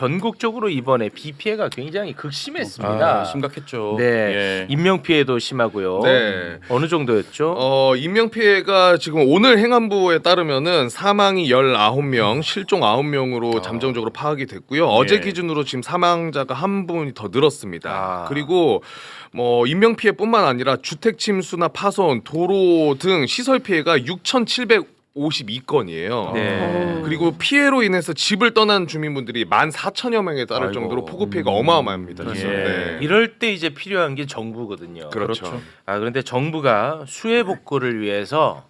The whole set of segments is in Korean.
전국적으로 이번에 비 피해가 굉장히 극심했습니다. 아, 심각했죠. 네, 예. 인명 피해도 심하고요. 네. 어느 정도였죠? 어, 인명 피해가 지금 오늘 행안부에 따르면은 사망이 19명, 실종 9명으로 잠정적으로 파악이 됐고요. 어제 예. 기준으로 지금 사망자가 한 분이 더 늘었습니다. 아. 그리고 뭐 인명 피해뿐만 아니라 주택 침수나 파손, 도로 등 시설 피해가 6,752건이에요. 네. 그리고 피해로 인해서 집을 떠난 주민분들이 14,000여 명에 따를 아이고. 정도로 폭우 피해가 어마어마합니다. 예. 네. 이럴 때 이제 필요한 게 정부거든요. 그렇죠. 그렇죠. 아 그런데 정부가 수해 복구를 위해서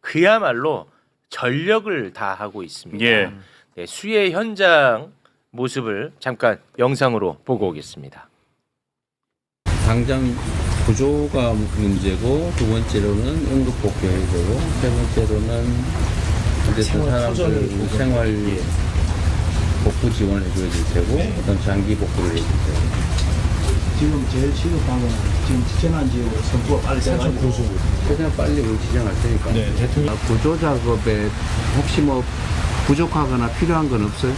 그야말로 전력을 다하고 있습니다. 예. 네, 수해 현장 모습을 잠깐 영상으로 보고 오겠습니다. 당장 구조가 문제고 두 번째로는 응급 복귀해야 되고 세 번째로는 어쨌든 사람들 생활 복구 지원을 해줘야 될 테고 어떤 장기 복구를 해야 될 테고. 지금 제일 시급한 거는 지금 재난 지역으로 선수가 빨리 돼가지고 최대한 빨리 우리 지정할 테니까. 아, 구조 작업에 혹시 뭐 부족하거나 필요한 건 없어요?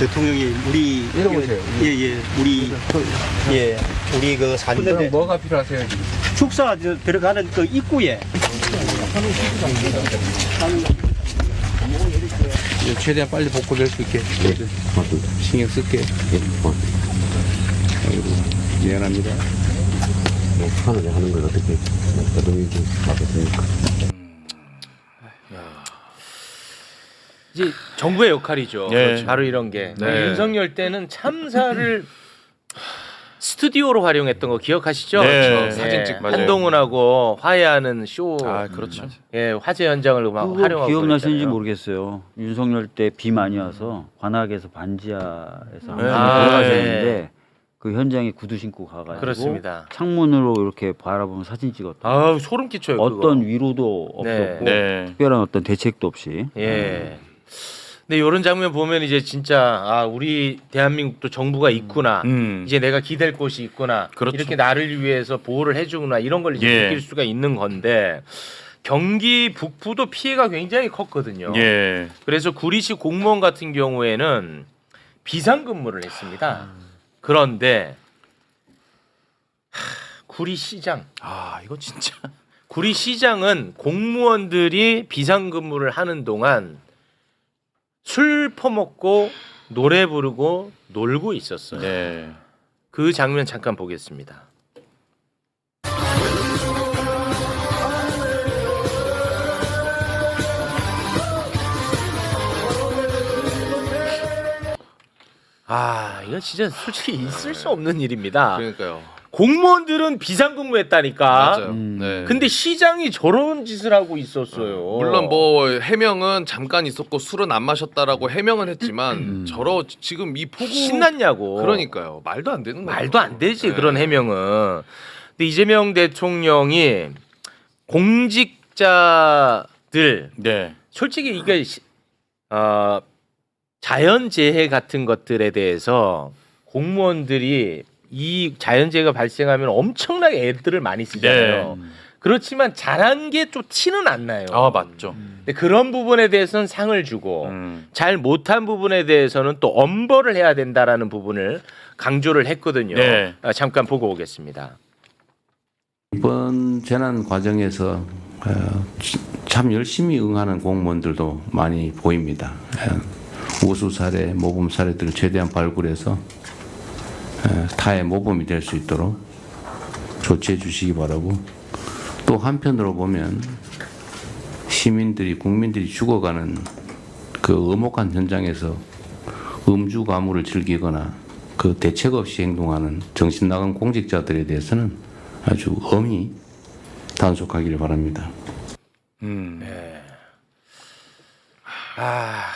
대통령이 우리 이러보세요. 예예. 우리 예. 우리 그 사는데 뭐가 필요하세요 지금? 축사 저 들어가는 그 입구에. 이제 최대한 빨리 복구될 수 있게. 신경 쓸게. 아이고 미안합니다. 하는 하는 걸 어떻게 어떻게 좀 하겠습니까? 이제 정부의 역할이죠. 예. 그렇죠. 바로 이런 게 네. 윤석열 때는 참사를 스튜디오로 활용했던 거 기억하시죠? 네. 그렇죠. 사진 찍고. 한동훈하고 화해하는 쇼, 아, 그렇죠. 예, 화재 현장을 막 그거 활용하고 기억나시는지 그랬잖아요. 모르겠어요. 윤석열 때 비 많이 와서 관악에서 반지하에서 네. 아, 돌아가셨는데 그 현장에 구두 신고 가가지고 그렇습니다. 창문으로 이렇게 바라보면 사진 찍었다. 아우 소름 끼쳐요. 그거. 어떤 위로도 네. 없었고 네. 특별한 어떤 대책도 없이 예. 근데 이런 장면 보면 이제 진짜 아 우리 대한민국도 정부가 있구나. 음. 이제 내가 기댈 곳이 있구나. 그렇죠. 이렇게 나를 위해서 보호를 해주구나. 이런 걸 이제 예. 느낄 수가 있는 건데 경기 북부도 피해가 굉장히 컸거든요. 예. 그래서 구리시 공무원 같은 경우에는 비상근무를 했습니다. 그런데 하, 구리시장 아, 이거 진짜. 구리시장은 공무원들이 비상근무를 하는 동안 술 퍼먹고 노래 부르고 놀고 있었어요. 네. 그 장면 잠깐 보겠습니다. 아, 이건 진짜 솔직히 있을 수 없는 일입니다. 그러니까요. 공무원들은 비상근무했다니까. 맞아요. 음. 네. 근데 시장이 저런 짓을 하고 있었어요. 물론 뭐 해명은 잠깐 있었고 술은 안 마셨다라고 해명은 했지만 음. 저러 지금 이 폭우 신났냐고. 그러니까요 말도 안 되는 거예요. 말도 안 되지 네. 그런 해명은. 근데 이재명 대통령이 공직자들 네. 솔직히 이게 시- 어, 자연재해 같은 것들에 대해서 공무원들이 이 자연재해가 발생하면 엄청나게 애들을 많이 쓰잖아요. 네. 그렇지만 잘한 게 좀 티는 안 나요. 아, 맞죠. 근데 그런 부분에 대해서는 상을 주고 음. 잘 못한 부분에 대해서는 또 엄벌을 해야 된다라는 부분을 강조를 했거든요. 네. 아, 잠깐 보고 오겠습니다. 이번 재난 과정에서 어, 참 열심히 응하는 공무원들도 많이 보입니다. 어, 우수 사례, 모범 사례들을 최대한 발굴해서 어, 타의 모범이 될 수 있도록 조치해 주시기 바라고 또 한편으로 보면 시민들이 국민들이 죽어가는 그 엄혹한 현장에서 음주 가무를 즐기거나 그 대책 없이 행동하는 정신 나간 공직자들에 대해서는 아주 엄히 단속하기를 바랍니다. 음. 아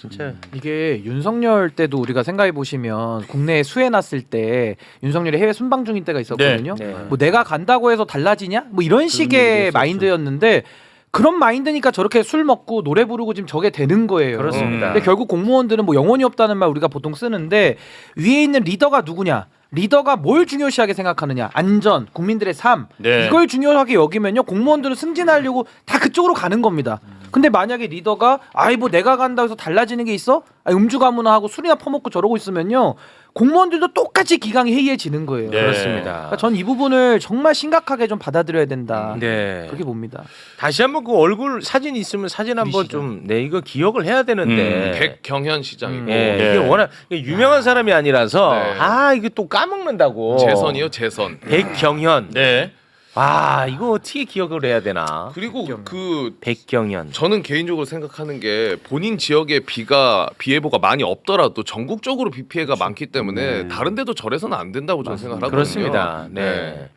진짜 이게 윤석열 때도 우리가 생각해 보시면 국내에 수해 났을 때 윤석열이 해외 순방 중인 때가 있었거든요. 네. 네. 뭐 내가 간다고 해서 달라지냐? 뭐 이런 식의 마인드였는데 그런 마인드니까 저렇게 술 먹고 노래 부르고 지금 저게 되는 거예요. 그렇습니다. 근데 결국 공무원들은 뭐 영혼이 없다는 말 우리가 보통 쓰는데 위에 있는 리더가 누구냐? 리더가 뭘 중요시하게 생각하느냐. 안전 국민들의 삶. 네. 이걸 중요하게 여기면요 공무원들은 승진하려고 다 그쪽으로 가는 겁니다. 근데 만약에 리더가 아이 뭐 내가 간다고 해서 달라지는 게 있어? 아, 음주 가무나 하고 술이나 퍼먹고 저러고 있으면요 공무원들도 똑같이 기강이 해이해지는 거예요 네. 그렇습니다. 그러니까 전이 부분을 정말 심각하게 좀 받아들여야 된다 네. 그렇게 봅니다 다시 한번 그 얼굴 사진 있으면 사진 한번 좀네 이거 기억을 해야 되는데. 음, 백경현 시장이고 예, 네. 이게 워낙 유명한 사람이 아니라서 네. 아 이게 또 까먹는다고. 재선이요 재선. 백경현. 네. 아 이거 어떻게 기억을 해야 되나? 그리고 그 백경현. 저는 개인적으로 생각하는 게 본인 지역에 비가 비 예보가 많이 없더라도 전국적으로 비 피해가 많기 때문에 다른 데도 저래서는 안 된다고 저는 생각하거든요. 그렇습니다. 네.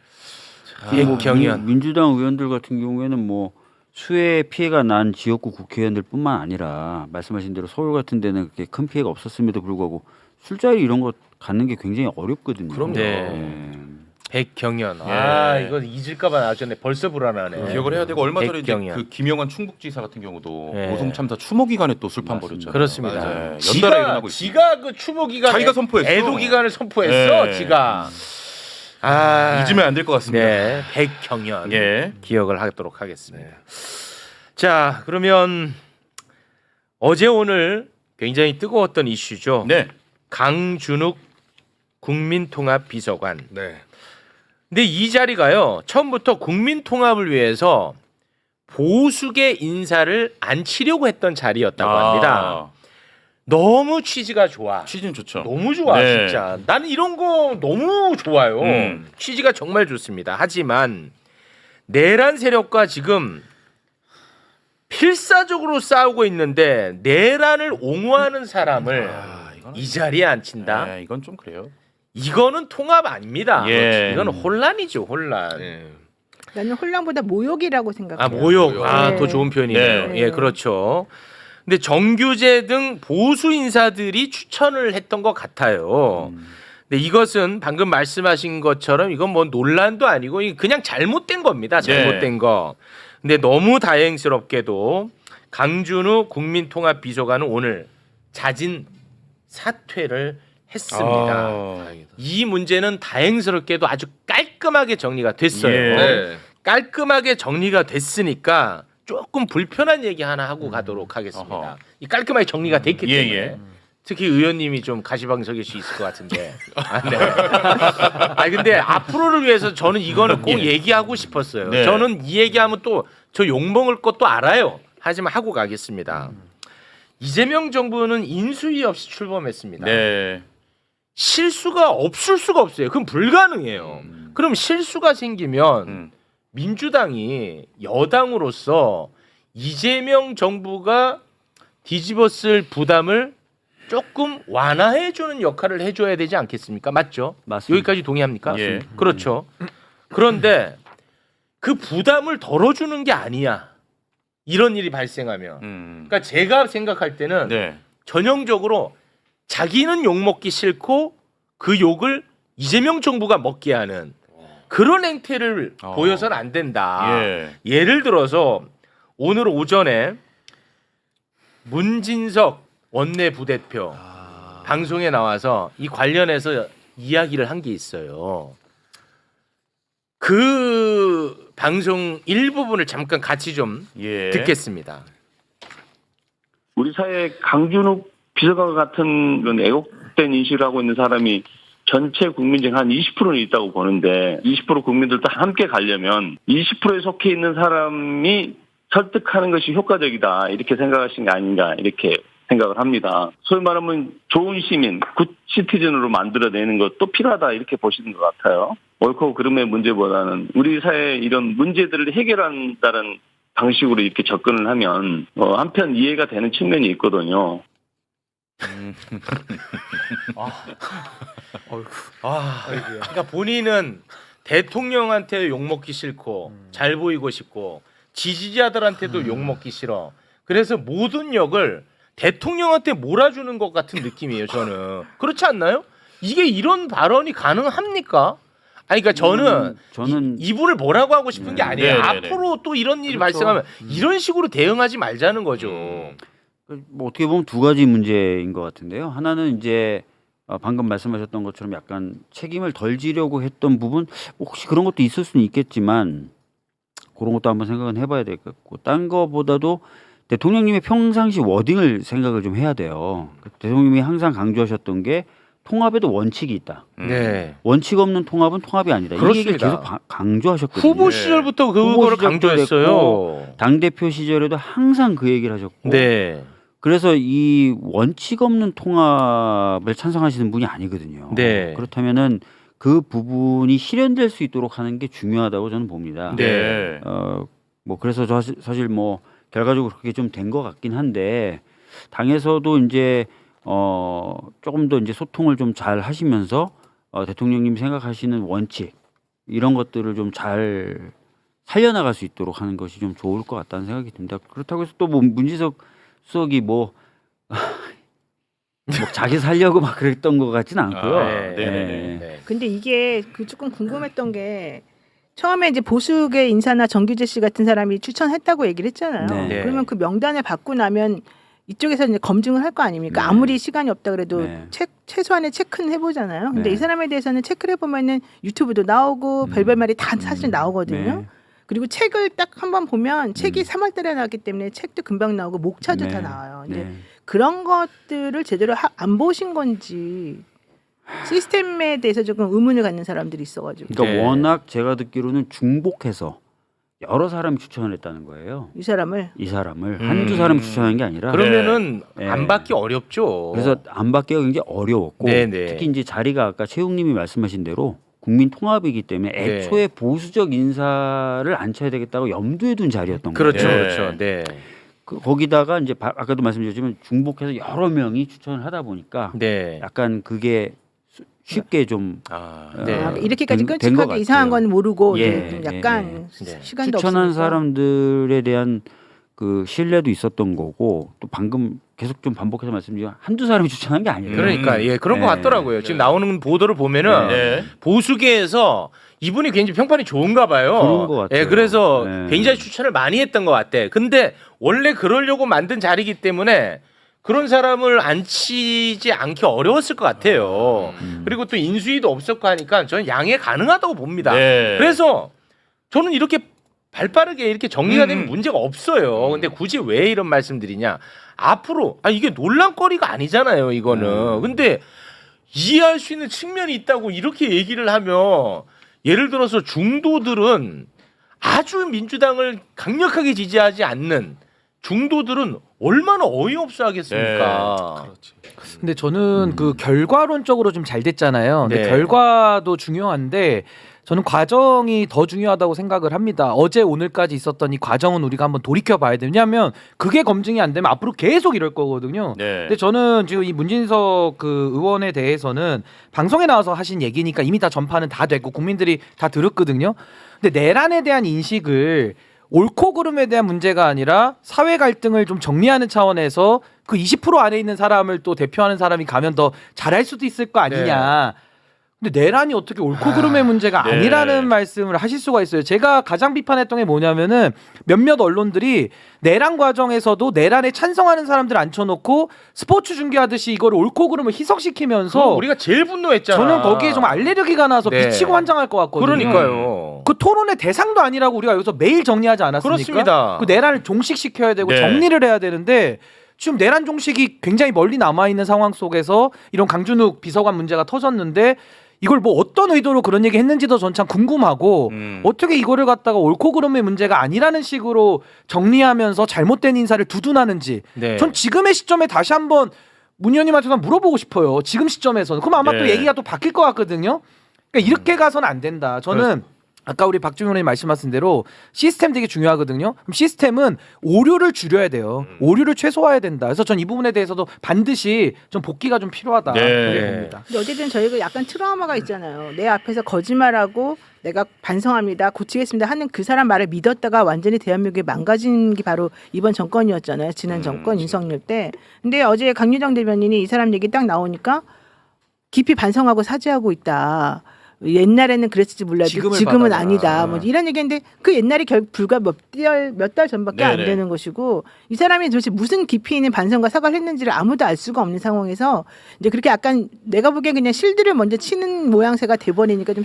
뭐 백경현. 민, 주당 의원들 같은 경우에는 뭐 수해 피해가 난 지역구 국회의원들뿐만 아니라 말씀하신 대로 서울 같은 데는 그렇게 큰 피해가 없었음에도 불구하고 술자리 이런 거 갖는 게 굉장히 어렵거든요. 그럼요. 네. 예. 백경현. 아 예. 이거 잊을까봐 나중에 벌써 불안하네. 기억을 해야 되고 얼마 전에 이제 백경현. 그 김영환 충북지사 같은 경우도 네. 노동 참사 추모 기간에 또 술판 벌였잖아요. 그렇습니다. 네. 연달아 지가 일어나고 있습니다. 지가 그 추모 기간 자기가 선포했어. 애도 기간을 선포했어. 네. 지가. 아 잊으면 안 될 것 같습니다. 네, 백경현. 예. 기억을 하도록 하겠습니다. 자, 그러면 어제 오늘 굉장히 뜨거웠던 이슈죠. 네. 강준욱 국민통합비서관. 네. 근데 이 자리가요 처음부터 국민 통합을 위해서 보수계 인사를 안 치려고 했던 자리였다고 합니다. 아, 너무 취지가 좋아. 취지는 좋죠. 너무 좋아 네. 진짜. 나는 이런 거 너무 좋아요. 음. 취지가 정말 좋습니다. 하지만 내란 세력과 지금 필사적으로 싸우고 있는데 내란을 옹호하는 사람을 아, 이거는 이 자리에 앉힌다. 네, 이건 좀 그래요. 이거는 통합 아닙니다. 예. 이거는 혼란이죠, 혼란. 예. 나는 혼란보다 모욕이라고 생각해요. 아 모욕, 모욕. 아 네. 더 좋은 표현이네요. 네. 예, 그렇죠. 근데 정규재 등 보수 인사들이 추천을 했던 것 같아요. 근데 이것은 방금 말씀하신 것처럼 이건 뭐 논란도 아니고 이게 그냥 잘못된 겁니다. 잘못된 거. 근데 너무 다행스럽게도 강준우 국민통합 비서관은 오늘 자진 사퇴를 했습니다. 아, 이 문제는 다행스럽게도 아주 깔끔하게 정리가 됐어요. 예. 네. 깔끔하게 정리가 됐으니까 조금 불편한 얘기 하나 하고 가도록 하겠습니다. 어허. 이 깔끔하게 정리가 됐기 예, 때문에 예. 특히 의원님이 좀 가시방석일 수 있을 것 같은데. 아, 네. 아 근데 앞으로를 위해서 저는 이거는 꼭 예. 얘기하고 싶었어요. 네. 저는 이 얘기하면 또 저 욕먹을 것도 알아요. 하지만 하고 가겠습니다. 이재명 정부는 인수위 없이 출범했습니다. 네. 실수가 없을 수가 없어요. 그럼 불가능해요. 그럼 실수가 생기면 음. 민주당이 여당으로서 이재명 정부가 뒤집었을 부담을 조금 완화해 주는 역할을 해 줘야 되지 않겠습니까? 맞죠? 맞습니다. 여기까지 동의합니까? 예. 그렇죠. 그런데 그 부담을 덜어 주는 게 아니야. 이런 일이 발생하면. 음. 그러니까 제가 생각할 때는 네. 전형적으로 자기는 욕 먹기 싫고 그 욕을 이재명 정부가 먹게 하는 그런 행태를 어. 보여서는 안 된다. 예. 예를 들어서 오늘 오전에 문진석 원내 부대표 방송에 나와서 이 관련해서 이야기를 한 게 있어요. 그 방송 일부분을 잠깐 같이 좀 예. 듣겠습니다. 우리 사회에 강준욱 비서관 같은 애국된 인식을 하고 있는 사람이 전체 국민 중 한 20%는 있다고 보는데 20% 국민들도 함께 가려면 20%에 속해 있는 사람이 설득하는 것이 효과적이다 이렇게 생각하신 게 아닌가 이렇게 생각을 합니다. 소위 말하면 좋은 시민, 굿 시티즌으로 만들어내는 것도 필요하다 이렇게 보시는 것 같아요. 옳고 그름의 문제보다는 우리 사회의 이런 문제들을 해결한다는 방식으로 이렇게 접근을 하면 어, 한편 이해가 되는 측면이 있거든요. 아, 그러니까 본인은 대통령한테 욕 먹기 싫고 잘 보이고 싶고 지지자들한테도 욕 먹기 싫어. 그래서 모든 역을 대통령한테 몰아주는 것 같은 느낌이에요. 저는 그렇지 않나요? 이게 이런 발언이 가능합니까? 아니 그러니까 저는 음, 저는 이, 이분을 뭐라고 하고 싶은 게 아니에요. 네, 네, 네. 앞으로 또 이런 일이 그렇죠. 발생하면 이런 식으로 대응하지 말자는 거죠. 음. 뭐 어떻게 보면 두 가지 문제인 것 같은데요. 하나는 이제 어, 방금 말씀하셨던 것처럼 약간 책임을 덜 지려고 했던 부분 혹시 그런 것도 있을 수는 있겠지만 그런 것도 한번 생각은 해봐야 될 것 같고 딴 거보다도 대통령님의 평상시 워딩을 생각을 좀 해야 돼요. 그 대통령님이 항상 강조하셨던 게 통합에도 원칙이 있다. 네. 원칙 없는 통합은 통합이 아니다. 이 얘기를 그렇습니다. 계속 바- 강조하셨거든요. 후보 시절부터 네. 후보 그거를 시절도 강조했어요. 당 대표 시절에도 항상 그 얘기를 하셨고 네. 그래서 이 원칙 없는 통합을 찬성하시는 분이 아니거든요. 네. 그렇다면은 그 부분이 실현될 수 있도록 하는 게 중요하다고 저는 봅니다. 네. 어, 뭐 그래서 저 사실, 사실 뭐 결과적으로 그렇게 좀 된 것 같긴 한데 당에서도 이제 어 조금 더 이제 소통을 좀 잘 하시면서 어, 대통령님 생각하시는 원칙 이런 것들을 좀 잘 살려나갈 수 있도록 하는 것이 좀 좋을 것 같다는 생각이 듭니다. 그렇다고 해서 또 뭐 문지석 수석이 뭐, 뭐 자기 살려고 막 그랬던 것 같지는 않고요. 아, 네. 네네 네. 네. 근데 이게 그 조금 궁금했던 게 처음에 이제 보수계 인사나 정규재 씨 같은 사람이 추천했다고 얘기를 했잖아요. 네. 네. 그러면 그 명단을 받고 나면 이쪽에서 이제 검증을 할 거 아닙니까? 네. 아무리 시간이 없다 그래도 네. 체, 최소한의 체크는 해보잖아요. 근데 네. 이 사람에 대해서는 체크를 해보면은 유튜브도 나오고 음. 별별 말이 다 사실 나오거든요. 네. 그리고 책을 딱 한번 보면 책이 3월달에 나왔기 때문에 책도 금방 나오고 목차도 네. 다 나와요. 근데 네. 그런 것들을 제대로 하, 안 보신 건지 시스템에 대해서 조금 의문을 갖는 사람들이 있어가지고 그러니까 네. 워낙 제가 듣기로는 중복해서 여러 사람이 추천을 했다는 거예요. 이 사람을 이 사람을 음. 한두 사람이 추천한 게 아니라 그러면은 네. 안 받기 어렵죠. 그래서 안 받기가 굉장히 어려웠고 네네. 특히 이제 자리가 아까 최욱님이 말씀하신 대로 국민 통합이기 때문에 네. 애초에 보수적 인사를 앉혀야 되겠다고 염두에 둔 자리였던 그렇죠, 거예요. 네. 그렇죠. 네. 그, 거기다가 이제 바- 아까도 말씀드렸지만 중복해서 여러 명이 추천을 하다 보니까 네. 약간 그게 수- 쉽게 좀 아, 네. 아, 이렇게까지 된- 끔찍하게 이상한. 건 모르고 예, 좀 예, 약간 예. 네. 시간도 추천한 없으니까. 사람들에 대한 그 신뢰도 있었던 거고 또 방금 계속 좀 반복해서 말씀드리면 한두 사람이 추천한 게 아니에요. 그러니까 예 그런 것 네. 같더라고요. 지금 나오는 보도를 보면은 네. 보수계에서 이분이 굉장히 평판이 좋은가 봐요. 그런 것 같아요. 예, 그래서 네. 굉장히 추천을 많이 했던 것 같아. 근데 원래 그러려고 만든 자리이기 때문에 그런 사람을 앉히지 않기 어려웠을 것 같아요. 음. 그리고 또 인수위도 없었고 하니까 저는 양해 가능하다고 봅니다. 네. 그래서 저는 이렇게 발빠르게 이렇게 정리가 되면 음. 문제가 없어요. 근데 굳이 왜 이런 말씀드리냐? 앞으로 아 이게 논란거리가 아니잖아요, 이거는. 음. 근데 이해할 수 있는 측면이 있다고 이렇게 얘기를 하면 예를 들어서 중도들은 아주 민주당을 강력하게 지지하지 않는 중도들은 얼마나 어이없어 하겠습니까? 근데 저는 그 결과론적으로 좀 잘 됐잖아요. 근데 네. 결과도 중요한데 저는 과정이 더 중요하다고 생각을 합니다. 어제 오늘까지 있었던 이 과정은 우리가 한번 돌이켜 봐야 돼요. 왜냐하면 그게 검증이 안 되면 앞으로 계속 이럴 거거든요. 네. 근데 저는 지금 이 문진석 그 의원에 대해서는 방송에 나와서 하신 얘기니까 이미 다 전파는 다 됐고 국민들이 다 들었거든요. 근데 내란에 대한 인식을 옳고 그름에 대한 문제가 아니라 사회 갈등을 좀 정리하는 차원에서 그 20% 안에 있는 사람을 또 대표하는 사람이 가면 더 잘할 수도 있을 거 아니냐. 근데 내란이 어떻게 옳고 그름의 문제가 네. 아니라는 말씀을 하실 수가 있어요. 제가 가장 비판했던 게 뭐냐면은 몇몇 언론들이 내란 과정에서도 내란에 찬성하는 사람들 앉혀놓고 스포츠 중계하듯이 이걸 옳고 그름을 희석시키면서 우리가 제일 분노했잖아. 저는 거기에 좀 알레르기가 나서 네. 미치고 환장할 것 같거든요. 그러니까요. 그 토론의 대상도 아니라고 우리가 여기서 매일 정리하지 않았습니까? 그렇습니다. 그 내란을 종식시켜야 되고 네. 정리를 해야 되는데 지금 내란 종식이 굉장히 멀리 남아 있는 상황 속에서 이런 강준욱 비서관 문제가 터졌는데 이걸 뭐 어떤 의도로 그런 얘기 했는지도 전 참 궁금하고 음. 어떻게 이거를 갖다가 옳고 그름의 문제가 아니라는 식으로 정리하면서 잘못된 인사를 두둔하는지 네. 전 지금의 시점에 다시 한번 문 의원님한테 좀 물어보고 싶어요. 지금 시점에서는. 그럼 아마 또 네. 얘기가 또 바뀔 것 같거든요. 그러니까 이렇게 가서는 안 된다. 저는 아까 우리 박주민 의원님 말씀하신 대로 시스템 되게 중요하거든요. 그럼 시스템은 오류를 줄여야 돼요. 오류를 최소화해야 된다. 그래서 전 이 부분에 대해서도 반드시 좀 복귀가 좀 필요하다. 네. 그렇게 봅니다. 근데 어쨌든 저희가 약간 트라우마가 있잖아요. 내 앞에서 거짓말하고 내가 반성합니다, 고치겠습니다 하는 그 사람 말을 믿었다가 완전히 대한민국이 망가진 게 바로 이번 정권이었잖아요. 지난 정권 윤석열 때. 근데 어제 강유정 대변인이 이 사람 얘기 딱 나오니까 깊이 반성하고 사죄하고 있다. 옛날에는 그랬을지 몰라도 지금은 받아라. 아니다. 뭐 이런 얘기인데 그 옛날이 결 불과 몇달 몇 달 전밖에 안 네네. 되는 것이고 이 사람이 도대체 무슨 깊이 있는 반성과 사과를 했는지를 아무도 알 수가 없는 상황에서 이제 그렇게 약간 내가 보기엔 그냥 실드를 먼저 치는 모양새가 돼버리니까 좀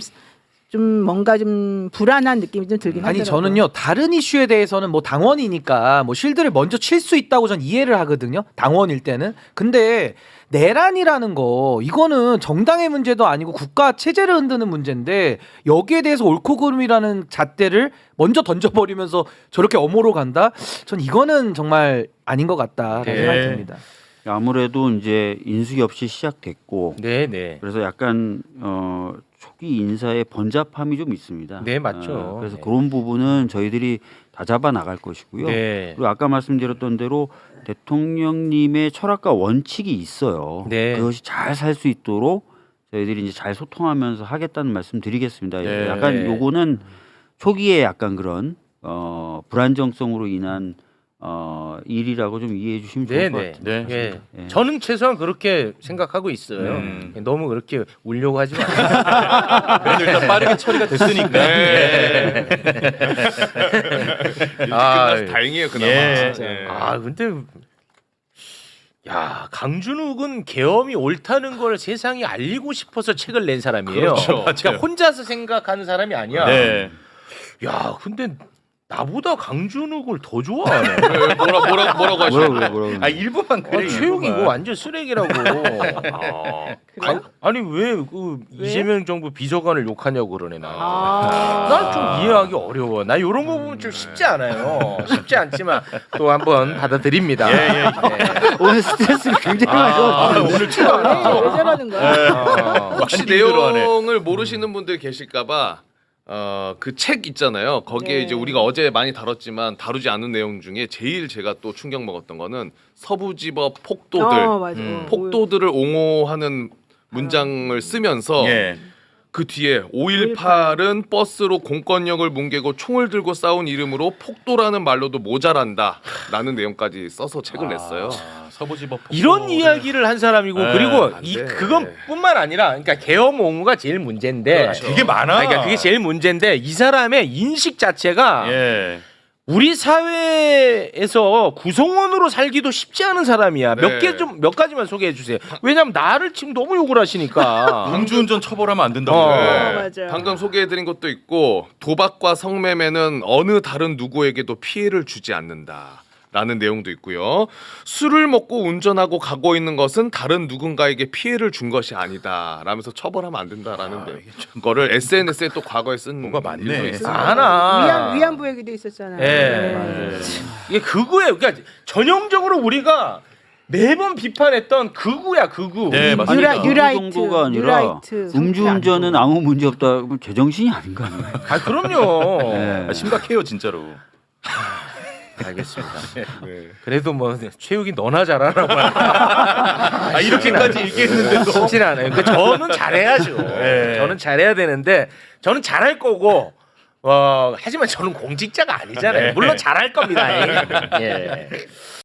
좀 뭔가 좀 불안한 느낌이 좀 들긴 아니 하더라고요. 저는요 다른 이슈에 대해서는 뭐 당원이니까 뭐 실드를 먼저 칠 수 있다고 전 이해를 하거든요 당원일 때는 근데 내란이라는 거 이거는 정당의 문제도 아니고 국가 체제를 흔드는 문제인데 여기에 대해서 옳고 그름이라는 잣대를 먼저 던져버리면서 저렇게 엄호로 간다 전 이거는 정말 아닌 것 같다라는 네. 생각이 듭니다 아무래도 이제 인수기 없이 시작됐고 네, 네. 그래서 약간 어, 초기 인사의 번잡함이 좀 있습니다. 네, 맞죠. 어, 그래서 네. 그런 부분은 저희들이 다 잡아 나갈 것이고요. 네. 그리고 아까 말씀드렸던 대로 대통령님의 철학과 원칙이 있어요. 네. 그것이 잘 살 수 있도록 저희들이 이제 잘 소통하면서 하겠다는 말씀 드리겠습니다. 네. 약간 네. 요거는 초기에 약간 그런 어, 불안정성으로 인한 어, 일이라고 좀 이해해 주시면 좋을 네, 것 네. 같아요. 네. 예. 예. 저는 최소한 그렇게 생각하고 있어요. 음. 너무 그렇게 울려고 하지 마세요. 그래도 일단 빠르게 처리가 됐으니까. 네. 아, 아, 끝나서 다행이에요 그나마. 예. 예. 아 근데 야 강준욱은 계엄이 옳다는 걸 세상에 알리고 싶어서 책을 낸 사람이에요. 그렇죠. 그러니까 혼자서 생각하는 사람이 아니야. 네. 야 근데 나보다 강준욱을 더 좋아하네. 왜, 뭐라 뭐라 뭐라고 하시죠? 뭐라고 뭐라고. 아 일부만 아, 그래. 최욱이. 이거 완전 쓰레기라고. 아, 그래요? 아, 니 왜 그 왜? 이재명 정부 비서관을 욕하냐고 그러네 나. 아. 난 좀 이해하기 어려워. 나 이런 거 보면 좀 쉽지 않아요. 쉽지 않지만 또 한번 받아들입니다. 예, 예. 네. 오늘 스트레스를 굉장히 많이 아, 받았는데. 오늘 왜, 최악. 왜 저러는 거야? 어. 혹시 많이 힘들어하네. 내용을 모르시는 분들 계실까봐 어, 그 책 있잖아요. 거기에 네. 이제 우리가 어제 많이 다뤘지만 다루지 않은 내용 중에 제일 제가 또 충격 먹었던 거는 서부지법 폭도들, 어, 맞아. 음. 폭도들을 옹호하는 문장을 쓰면서 예. 그 뒤에 5.18은 버스로 공권력을 뭉개고 총을 들고 싸운 이름으로 폭도라는 말로도 모자란다 라는 내용까지 써서 책을 냈어요. 아, 서부지법 이런 이야기를 한 사람이고 네, 그리고 안 이 돼. 그것뿐만 아니라 그러니까 계엄 옹호가 제일 문제인데 그렇죠. 되게 많아. 그러니까 그게 제일 문제인데 이 사람의 인식 자체가 예. 우리 사회에서 구성원으로 살기도 쉽지 않은 사람이야. 네. 몇개좀 몇 가지만 소개해 주세요. 왜냐면 나를 지금 너무 욕을 하시니까. 음주운전 처벌하면 안 된다고. 어. 그래. 맞아요. 방금 소개해드린 것도 있고 도박과 성매매는 어느 다른 누구에게도 피해를 주지 않는다. 라는 내용도 있고요. 술을 먹고 운전하고 가고 있는 것은 다른 누군가에게 피해를 준 것이 아니다. 라면서 처벌하면 안 된다라는 거를 SNS에 또 과거에 쓴 뭐가 많네. 일도 있어요. 많아. 위안 위안부 얘기도 있었잖아요. 예. 네. 이게 극우예요. 그러니까 전형적으로 우리가 매번 비판했던 극우야, 극우. 네, 맞습니다. 그 정도가 아니라 뉴라이트 음주운전은 아무 문제 없다. 그럼 제정신이 아닌가? 아, 그럼요. 네. 아, 심각해요 진짜로. 알겠습니다. 네. 그래도 뭐 최욱이 너나 잘하라고. 아 이렇게까지 얘기했는데도. 쉽진 않아요. 그 저는 잘해야죠. 네. 저는 잘해야 되는데 저는 잘할 거고. 어 하지만 저는 공직자가 아니잖아요. 물론 잘할 겁니다. 예.